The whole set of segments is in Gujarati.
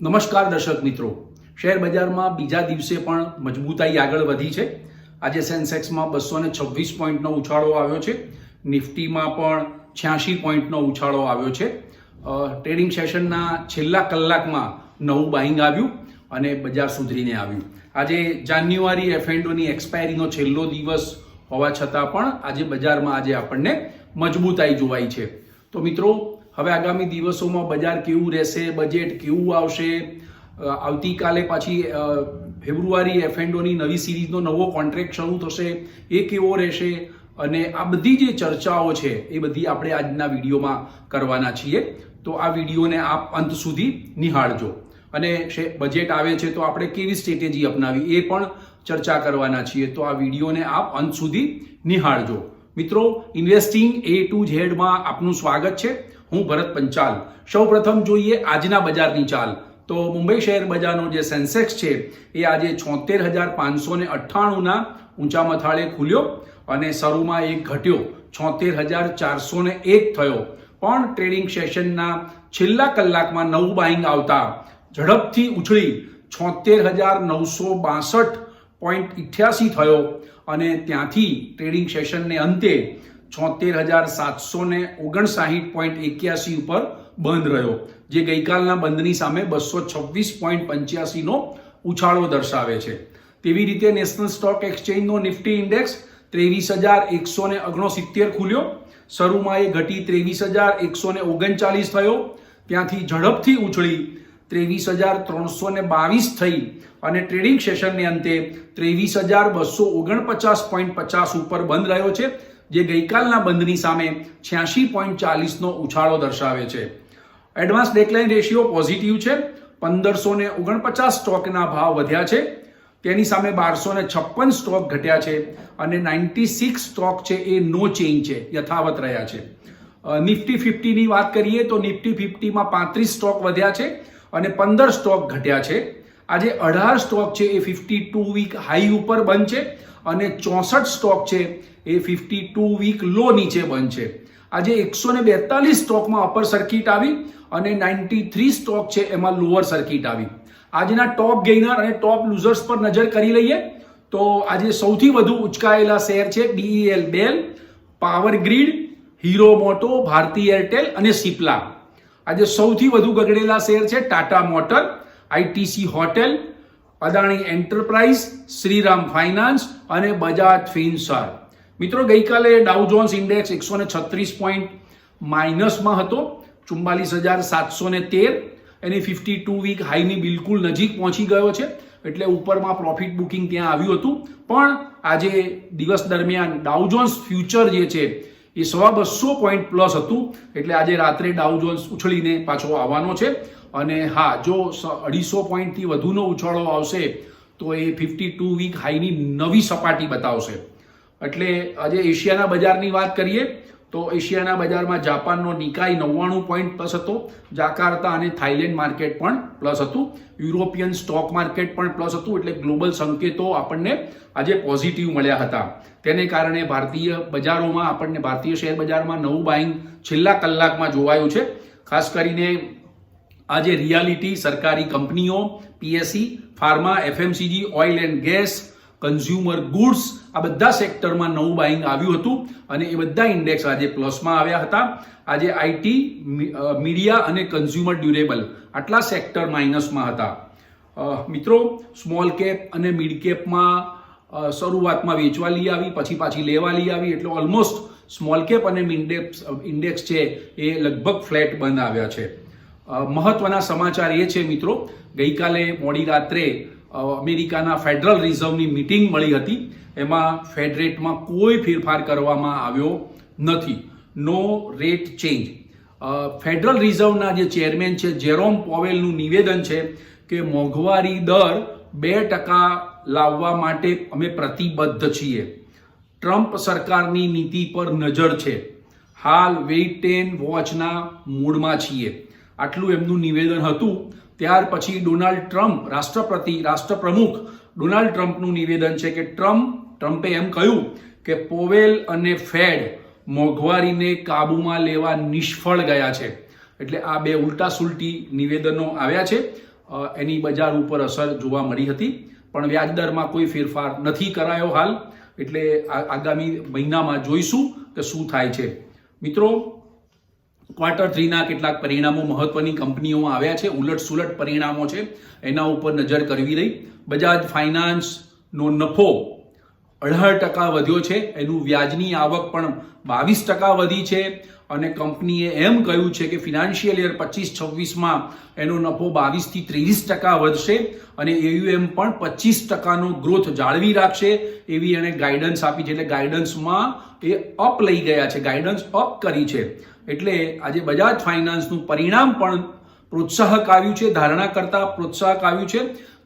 નમસ્કાર દર્શક મિત્રો. શેર બજારમાં બીજા દિવસે પણ મજબૂતાઈ આગળ વધી છે. આજે સેન્સેક્સમાં બસો ને છવ્વીસ પોઈન્ટનો ઉછાળો આવ્યો છે. નિફ્ટીમાં પણ છ્યાસી પોઈન્ટનો ઉછાળો આવ્યો છે. ટ્રેડિંગ સેશનના છેલ્લા કલાકમાં નવું બાઇંગ આવ્યું અને બજાર સુધરીને આવ્યું. આજે જાન્યુઆરી એફએન્ડોની એક્સપાયરીનો છેલ્લો દિવસ હોવા છતાં પણ આજે બજારમાં આજે આપણને મજબૂતાઈ જોવાઈ છે. તો મિત્રો હવે આગામી દિવસોમાં બજાર કેવું રહેશે બજેટ કેવું આવશે? આવતીકાલે પાછી ફેબ્રુઆરી એફએન્ડોની નવી સિરીઝનો નવો કોન્ટ્રાક્ટ શરૂ થશે. એ કેવો રહેશે? અને આ બધી જે ચર્ચાઓ છે, એ બધી આપણે આજના વિડીયોમાં કરવાના છીએ. તો આ વિડીયોને આપ અંત સુધી નિહાળજો. અને બજેટ આવે છે તો આપણે કેવી સ્ટ્રેટેજી અપનાવી એ પણ ચર્ચા કરવાના છીએ. તો આ વિડીયોને આપ અંત સુધી નિહાળજો. મિત્રો ઇન્વેસ્ટિંગ એ ટુ ઝેડમાં આપનું સ્વાગત છે. હું ભરત પંચાલ. સૌપ્રથમ જોઈએ આજના બજારની ચાલ. તો મુંબઈ શહેર બજારનો જે સેન્સેક્સ છે, એ આજે છોતેર હજાર પાંચસો ને અઠ્ઠાણુંના ઊંચા મથાળે ખુલ્યો અને શરૂમાં એક ઘટ્યો. છોતેર હજાર ચારસો ને એક થયો. પણ ટ્રેડિંગ સેશનના છેલ્લા કલાકમાં નવું બાઇંગ આવતા ઝડપથી ઉછળી છોતેર હજાર નવસો બાસઠ પોઈન્ટ ઇઠ્યાસી થયો. અને ત્યાંથી ટ્રેડિંગ સેશનને અંતે છોતેર હજાર સાતસો ને ઓગણસાહીઠ પોઈન્ટ એક્યાસી ઉપર બંધ રહ્યો, જે ગઈકાલના બંધની સામે બસો છવ્વીસ પોઈન્ટ પંચ્યાસીનો ઉછાળો દર્શાવે છે. તેવી રીતે નેશનલ સ્ટોક એક્સચેન્જનો નિફ્ટી ઇન્ડેક્સ ત્રેવીસ હજાર એકસો ને ઓગણસિત્તેર ખુલ્યો, શરૂમાં એ ઘટી ત્રેવીસ હજાર એકસો ને ઓગણચાલીસ થયો, ત્યાંથી ઝડપથી ઉછળી ત્રેવીસ હજાર ત્રણસો ને બાવીસ થઈ અને ટ્રેડિંગ સેશનને અંતે ત્રેવીસ હજાર બસો ઓગણપચાસ પોઈન્ટ પચાસ ઉપર બંધ રહ્યો છે. જે ગઈકાલના બંધની સામે છ્યાસી પોઈન્ટ ચાલીસનો ઉછાળો દર્શાવે છે. એડવાન્સ ડેકલાઇન રેશિયો પોઝિટિવ છે. પંદરસો ને ઓગણપચાસ સ્ટોકના ભાવ વધ્યા છે. તેની સામે બારસો ને છપ્પન સ્ટોક ઘટ્યા છે અને નાઇન્ટી સિક્સ સ્ટોક છે એ નો ચેન્જ છે, યથાવત રહ્યા છે. નિફ્ટી ફિફ્ટીની વાત કરીએ તો નિફ્ટી ફિફ્ટીમાં પાંત્રીસ સ્ટોક વધ્યા છે અને પંદર સ્ટોક ઘટ્યા છે. આજે અઢાર સ્ટોક છે એ ફિફ્ટી ટુ વીક હાઈ ઉપર બંધ છે અને ચોસઠ સ્ટોક છે એ ફિફ્ટી ટુ વીક લો નીચે બંધ છે. આજે એકસો ને બેતાલીસ સ્ટોકમાં અપર સર્કિટ આવી અને નાઇન્ટી થ્રી સ્ટોક છે એમાં લોઅર સર્કિટ આવી. આજના ટોપ ગેઇનર અને ટોપ લૂઝર્સ પર નજર કરી લઈએ તો આજે સૌથી વધુ ઉચકાયેલા શેર છે BEL BEL power grid Hero Moto Bharti Airtel અને સિપ્લા આજે સૌથી વધુ ગગડેલા શેર છે Tata motor ITC hotel, Adani enterprise, Shriram finance અને બજાજ ફિન્સર. મિત્રો, ગઈકાલે ડાઉ જોન્સ ઇન્ડેક્સ એકસો ને છત્રીસ પોઈન્ટ માઇનસમાં હતો, ચુમ્માલીસ હજાર સાતસો ને તેર, એની ફિફ્ટી ટુ વીક હાઈની બિલકુલ નજીક પહોંચી ગયો છે, એટલે ઉપરમાં પ્રોફિટ બુકિંગ ત્યાં આવ્યું હતું. પણ આજે દિવસ દરમિયાન ડાઉ જોન્સ ફ્યુચર જે છે, એ સવા બસો પોઈન્ટ પ્લસ હતું, એટલે આજે રાત્રે ડાઉ જોન્સ ઉછળીને પાછો આવવાનો છે. અને હા, જો અઢીસો પોઈન્ટથી વધુનો ઉછાળો આવશે, તો એ ફિફ્ટી ટુ વીક હાઈની નવી સપાટી બતાવશે. એટલે આજે એશિયાના બજારની વાત કરીએ, તો એશિયાના બજારમાં જાપાનનો નિકાય નવ્વાણું પોઈન્ટ પ્લસ હતો, જાકાર્તા અને થાઇલેન્ડ માર્કેટ પણ પ્લસ હતું, યુરોપિયન સ્ટોક માર્કેટ પણ પ્લસ હતું, એટલે ગ્લોબલ સંકેતો આપણને આજે પોઝિટિવ મળ્યા હતા. તેને કારણે ભારતીય બજારોમાં, આપણને ભારતીય શેર બજારમાં નવું બાઇંગ છેલ્લા કલાકમાં જોવાયું છે. ખાસ કરીને આજે રિયાલિટી, સરકારી કંપનીઓ, P S C, pharma, F M C G, oil and gas, consumer goods, આ બધા સેક્ટરમાં નવું બાઇંગ આવ્યું હતું અને એ બધા ઇન્ડેક્સ આજે પ્લસમાં આવ્યા હતા. આજે આઈટી મીડિયા અને કન્ઝ્યુમર ડ્યુરેબલ આટલા સેક્ટર માઇનસમાં હતા. મિત્રો, સ્મોલ કેપ અને મિડ કેપમાં શરૂઆતમાં શરૂઆતમાં વેચવાલી આવી, પછી પાછી લેવાલી આવી, એટલે ઓલમોસ્ટ સ્મોલ કેપ અને મિડ ઇન્ડેક્સ છે એ લગભગ ફ્લેટ બંધ આવ્યા છે. મહત્વના સમાચાર એ છે મિત્રો, ગઈકાલે મોડી રાત્રે અમેરિકાના ફેડરલ રિઝર્વની મિટિંગ મળી હતી. એમાં ફેડ રેટમાં કોઈ ફેરફાર કરવામાં આવ્યો નથી. No rate change. ફેડરલ રિઝર્વના જે ચેરમેન છે, જેરોમ પોવેલનું નિવેદન છે કે મોંઘવારી દર બે ટકા લાવવા માટે અમે પ્રતિબદ્ધ છીએ. ટ્રમ્પ સરકારની નીતિ પર નજર છે. હાલ વેઇટ એન્ડ વોચના મૂડમાં છીએ. આટલું એમનું નિવેદન હતું. ત્યાર પછી ડોનાલ્ડ ટ્રમ્પ, રાષ્ટ્રપતિ, રાષ્ટ્રપ્રમુખ ડોનાલ્ડ ટ્રમ્પનું નિવેદન છે કે ટ્રમ્પ, ટ્રમ્પે એમ કહ્યું કે પોવેલ અને ફેડ મોંઘવારીને કાબૂમાં લેવા નિષ્ફળ ગયા છે. એટલે આ બે ઉલટા સુલટી નિવેદનો આવ્યા છે. એની બજાર ઉપર અસર જોવા મળી હતી. પણ વ્યાજદરમાં કોઈ ફેરફાર નથી કરાયો હાલ. એટલે આગામી મહિનામાં જોઈશું કે શું થાય છે. મિત્રો ક્વાર્ટર થ્રીના કેટલાક પરિણામો મહત્વની કંપનીઓમાં આવ્યા છે. ઉલટ સુલટ પરિણામો છે. એના ઉપર નજર કરવી રહી. બજાજ ફાઇનાન્સનો નફો અઢાર ટકા વધ્યો છે. એનું વ્યાજની આવક પણ બાવીસ ટકા વધી છે. અને કંપનીએ એમ કહ્યું છે કે ફિનાન્શિયલ યર પચીસ છવ્વીસમાં એનો નફો બાવીસથી ત્રેવીસ ટકા વધશે અને એયુએમ પણ પચીસ ટકાનો ગ્રોથ જાળવી રાખશે. એવી એણે ગાઈડન્સ આપી છે. એટલે ગાઈડન્સમાં એ અપ લઈ ગયા છે. ગાઈડન્સ અપ કરી છે. એટલે આજે બજાજ ફાઇનાન્સનું પરિણામ પણ પ્રોત્સાહક આવ્યું છે, ધારણા કરતાં પ્રોત્સાહક આવ્યું છે.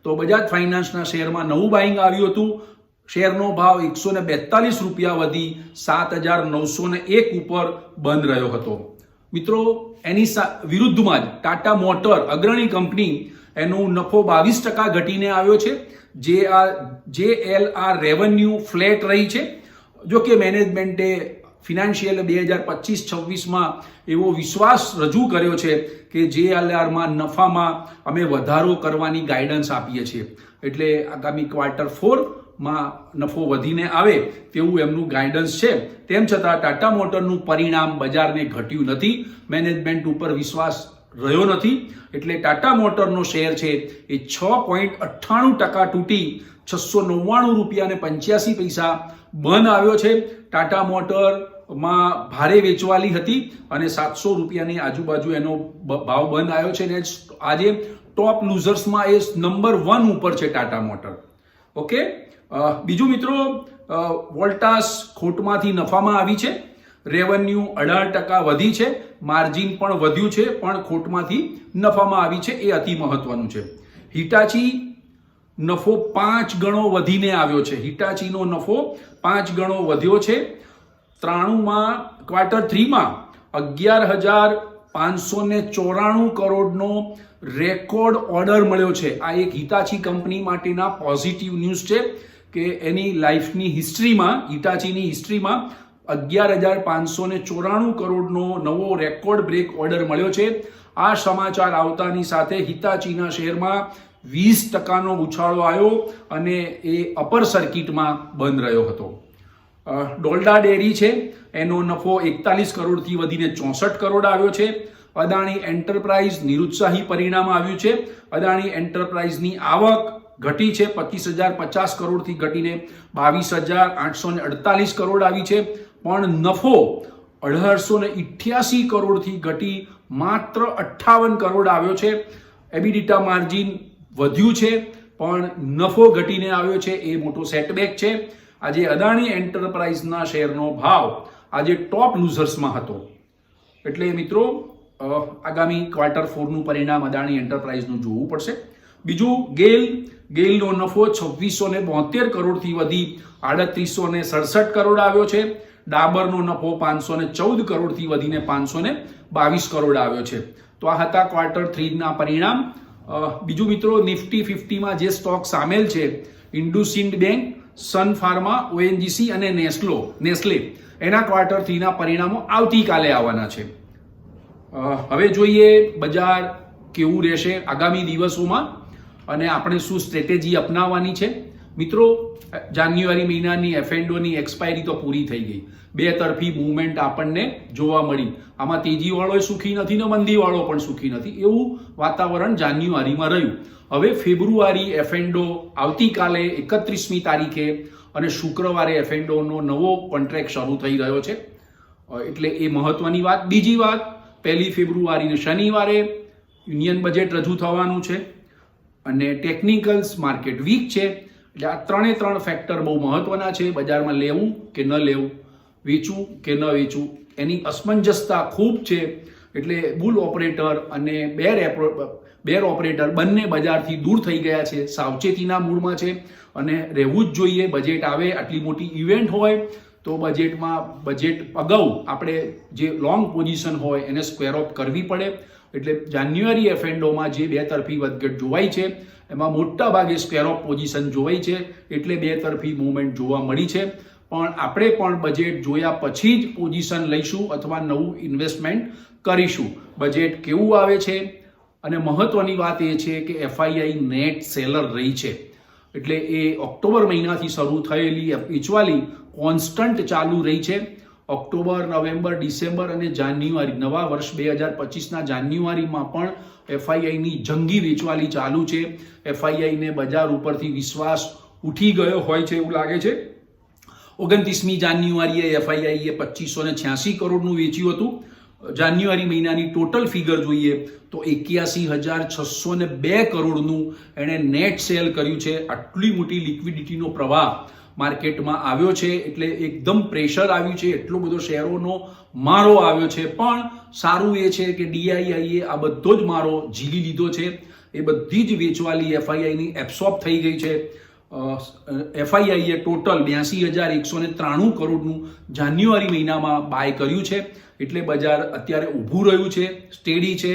તો બજાજ ફાઇનાન્સના શેરમાં નવું બાઇંગ આવ્યું હતું. શેરનો ભાવ એકસો ને બેતાલીસ રૂપિયા વધી સાત હજાર નવસો ને એક ઉપર બંધ રહ્યો હતો. મિત્રો, એની વિરુદ્ધમાં જ ટાટા મોટર અગ્રણી કંપની એનો નફો બાવીસ ટકા ઘટીને આવ્યો છે. જે આ, જે એલ આર રેવન્યુ ફ્લેટ રહી છે. જો કે મેનેજમેન્ટે ફિનાન્શિયલ બે હજાર પચીસ, છવ્વીસમાં એવો વિશ્વાસ રજૂ કર્યો છે કે જે આરમાં નફામાં અમે વધારો કરવાની ગાઈડન્સ આપીએ છીએ. એટલે આગામી ક્વાર્ટર ફોરમાં નફો વધીને આવે તેવું એમનું ગાઈડન્સ છે. તેમ છતાં ટાટા મોટરનું પરિણામ બજારને ઘટ્યું નથી. મેનેજમેન્ટ ઉપર વિશ્વાસ રહ્યો નથી. એટલે ટાટા મોટરનો શેર છે એ છ પોઈન્ટ અઠ્ઠાણું ટકા તૂટી છસો નવ્વાણું રૂપિયા પંચ્યાસી પૈસા બંધ આવ્યો છે. ટાટા મોટરમાં ભારે વેચવાલી હતી અને સાતસો રૂપિયાની આજુબાજુ એનો ભાવ બંધ આવ્યો છે ને આજે ટોપ લૂઝર્સમાં એ નંબર વન ઉપર છે ટાટા મોટર. ઓકે? બીજું મિત્રો વોલ્ટાસ ખોટમાંથી નફામાં આવી છે. રેવન્યુ અઢાર ટકા વધી છે. માર્જિન પણ વધ્યું છે, પણ ખોટમાંથી નફામાં આવી છે. એ અતિ મહત્વનું છે. હિટાચી નફો પાંચ ગણો વધીને આવ્યો છે. હિટાચીનો નફો પાંચ ગણો વધ્યો છે. ત્રાણુંમાં ક્વાર્ટર થ્રીમાં અગિયાર હજાર પાંચસો ને ચોરાણું કરોડનો રેકોર્ડ ઓર્ડર મળ્યો છે. આ એક હિતાચી કંપની માટેના પોઝિટિવ ન્યૂઝ છે કે એની લાઈફની હિસ્ટ્રીમાં હિટાચીની હિસ્ટ્રીમાં અગિયાર હજાર પાંચસો ને ચોરાણું કરોડનો નવો રેકોર્ડ બ્રેક ઓર્ડર મળ્યો છે. આ સમાચાર આવતાની સાથે હિતાચીના શેરમાં વીસ ટકાનો ઉછાળો આવ્યો અને એ અપર સર્કિટમાં બંધ રહ્યો હતો. ડોલ્ડા ડેરી છે. એનો નફો એકતાલીસ કરોડથી વધીને ચોસઠ કરોડ આવ્યો છે. અદાણી એન્ટરપ્રાઇઝ નિરુત્સાહી પરિણામ આવ્યું છે. અદાણી એન્ટરપ્રાઇઝની આવક ઘટી છે. પચીસ હજાર પચાસ કરોડથી ઘટીને બાવીસ હજાર આઠસો ને અડતાલીસ કરોડ આવી છે. પણ નફો અઢારસો ને ઇઠ્યાસી કરોડથી ઘટી માત્ર અઠ્ઠાવન કરોડ આવ્યો છે. એબિડિટા માર્જિન વધ્યું છે. પણ નફો ઘટીને આવ્યો છે. એ મોટો સેટબેક છે. આજે અદાણી એન્ટરપ્રાઇઝના શેરનો ભાવ આજે ટોપ લૂઝર્સમાં હતો. એટલે મિત્રો આગામી ક્વાર્ટર ફોરનું પરિણામ અદાણી એન્ટરપ્રાઇઝનું જોવું પડશે. બીજું, ગેલ, ગેલનો નફો છવ્વીસો ને બોતેર કરોડથી વધી આડત્રીસો ને સડસઠ કરોડ આવ્યો છે. ડાબરનો નફો પાંચસો ને ચૌદ કરોડથી વધીને પાંચસો ને બાવીસ કરોડ આવ્યો છે. તો આ હતા ક્વાર્ટર થ્રીના પરિણામ. બીજું મિત્રો, નિફ્ટી ફિફ્ટીમાં જે સ્ટોક સામેલ છે IndusInd bank Sun pharma O N G C અને નેસ્લો નેસ્લે એના ક્વાર્ટર થ્રીના પરિણામો આવતીકાલે આવવાના છે. હવે જોઈએ બજાર કેવું રહેશે આગામી દિવસોમાં અને આપણે શું સ્ટ્રેટેજી અપનાવવાની છે. મિત્રો, જાન્યુઆરી મહિનાની એફએન્ડોની એક્સપાયરી તો પૂરી થઈ ગઈ. બે તરફી મૂવમેન્ટ આપણને જોવા મળી. આમાં તેજીવાળો સુખી નથી ને મંદીવાળો પણ સુખી નથી. એવું વાતાવરણ જાન્યુઆરીમાં રહ્યું. હવે ફેબ્રુઆરી એફએન્ડો આવતીકાલે એકત્રીસમી તારીખે અને શુક્રવારે એફએન્ડોનો નવો કોન્ટ્રાક્ટ શરૂ થઈ રહ્યો છે. એટલે એ મહત્વની વાત. બીજી વાત, પહેલી ફેબ્રુઆરીને શનિવારે યુનિયન બજેટ રજૂ થવાનું છે અને ટેકનિકલ્સ માર્કેટ વીક છે. એટલે આ ત્રણે ત્રણ ફેક્ટર બહુ મહત્વના છે. બજારમાં લેવું કે ન લેવું, વેચવું કે ન વેચવું, એની અસમંજસતા ખૂબ છે. એટલે બુલ ઓપરેટર અને બેર બેર ઓપરેટર બંને બજારથી દૂર થઈ ગયા છે. સાવચેતીના મૂળમાં છે અને રહેવું જ જોઈએ. બજેટ આવે, આટલી મોટી ઇવેન્ટ હોય, તો બજેટમાં બજેટ અગાઉ આપણે જે લોંગ પોઝિશન હોય, એને સ્ક્વેર ઓફ કરવી પડે. એટલે જાન્યુઆરી એફએન્ડોમાં જે બે તરફી વધઘટ જોવાઈ છે એમાં મોટા ભાગે સ્ક્વેર ઓફ પોઝિશન જોવાઈ છે. એટલે બે તરફી મૂવમેન્ટ જોવા મળી છે. પણ આપણે પણ બજેટ જોયા પછી જ પોઝિશન લઈશું અથવા નવું ઇન્વેસ્ટમેન્ટ કરીશું. બજેટ કેવું આવે છે? અને મહત્વની વાત એ છે કે એફઆઈઆઈ નેટ સેલર રહી છે. એટલે એ ઓક્ટોબર મહિનાથી શરૂ થયેલી ઇચવાલી કોન્સ્ટન્ટ ચાલુ રહી છે. ઓક્ટોબર, નવેમ્બર, ડિસેમ્બર અને જાન્યુઆરી. નવા વર્ષ બે હજાર પચીસના જાન્યુઆરીમાં પણ એફઆઈઆઈની જંગી વેચવાલી ચાલુ છે. એફઆઈઆઈને બજાર ઉપરથી વિશ્વાસ ઉઠી ગયો હોય છે એવું લાગે છે. ઓગણત્રીસમી જાન્યુઆરીએ એફઆઈઆઈએ પચીસો ને છ્યાસી કરોડનું વેચ્યું હતું. જાન્યુઆરી મહિનાની ટોટલ ફિગર જોઈએ તો એક્યાસી હજાર છસો ને બે કરોડનું એણે નેટ સેલ કર્યું છે. આટલી મોટી લિક્વિડિટીનો પ્રવાહ. માર્કેટમાં આવ્યો છે એટલે એકદમ પ્રેશર આવ્યું છે, એટલો બધો શેરોનો મારો આવ્યો છે. પણ સારું એ છે કે ડીઆઈઆઈએ આ બધો જ મારો ઝીલી લીધો છે. એ બધી જ વેચવાલી એફઆઈઆઈની એબ્સોર્બ થઈ ગઈ છે. એફઆઈઆઈએ ટોટલ બ્યાસી હજાર એકસો ને ત્રાણું કરોડનું જાન્યુઆરી મહિનામાં બાય કર્યું છે. એટલે બજાર અત્યારે ઊભું રહ્યું છે, સ્ટેડી છે.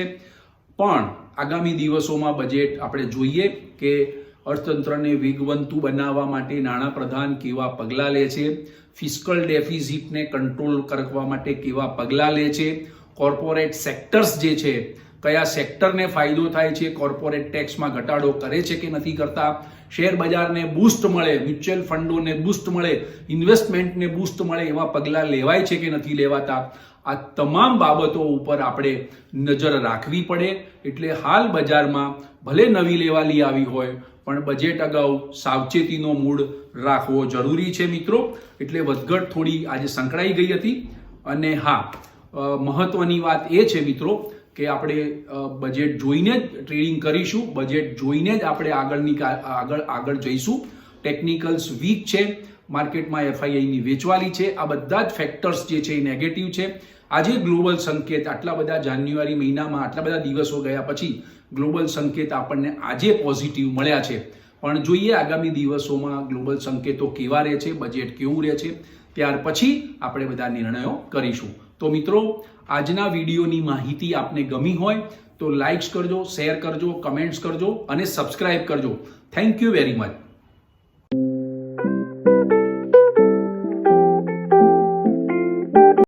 પણ આગામી દિવસોમાં બજેટ આપણે જોઈએ કે અર્થતંત્રને વેગવંતુ બનાવવા માટે નાણાપ્રધાન કેવા પગલાં લે છે? ફિસ્કલ ડેફિઝિટને કંટ્રોલ કરવા માટે કેવા પગલાં લે છે? કોર્પોરેટ સેક્ટર્સ જે છે, કયા સેક્ટરને ફાયદો થાય છે? કોર્પોરેટ ટેક્સમાં ઘટાડો કરે છે કે નથી કરતા? શેર બજારને બૂસ્ટ મળે, મ્યુચ્યુઅલ ફંડોને બૂસ્ટ મળે, ઇન્વેસ્ટમેન્ટને બૂસ્ટ મળે એવા પગલાં લેવાય છે કે નથી લેવાતા? આ તમામ બાબતો ઉપર આપણે નજર રાખવી પડે. એટલે હાલ બજારમાં ભલે નવી લેવાલી આવી હોય પણ બજેટ અગાઉ સાવચેતીનો મૂડ રાખવો જરૂરી છે મિત્રો. એટલે વધઘટ થોડી આજે સંકળાઈ ગઈ હતી. અને હા મહત્વની વાત એ છે મિત્રો કે આપણે બજેટ જોઈને જ ટ્રેડિંગ કરીશું બજેટ જોઈને જ આપણે આગળની આગળ આગળ જઈશું. ટેકનિકલ્સ વીક છે, માર્કેટમાં એફઆઈઆઈની વેચવાલી છે, આ બધા જ ફેક્ટર્સ જે છે એ નેગેટિવ છે. આજે ગ્લોબલ સંકેત આટલા બધા જાન્યુઆરી મહિનામાં, આટલા બધા દિવસો ગયા પછી ગ્લોબલ સંકેત આપણને આજે પોઝિટિવ મળ્યા છે. પણ જોઈએ આગામી દિવસોમાં ગ્લોબલ સંકેતો કેવા રહે છે, બજેટ કેવું રહે છે, ત્યાર પછી આપણે બધા નિર્ણયો કરીશું. તો મિત્રો, આજના વિડીયોની માહિતી આપને ગમી હોય તો લાઇક્સ કરજો શેર કરજો કમેન્ટ્સ કરજો અને સબસ્ક્રાઇબ કરજો. Thank you very much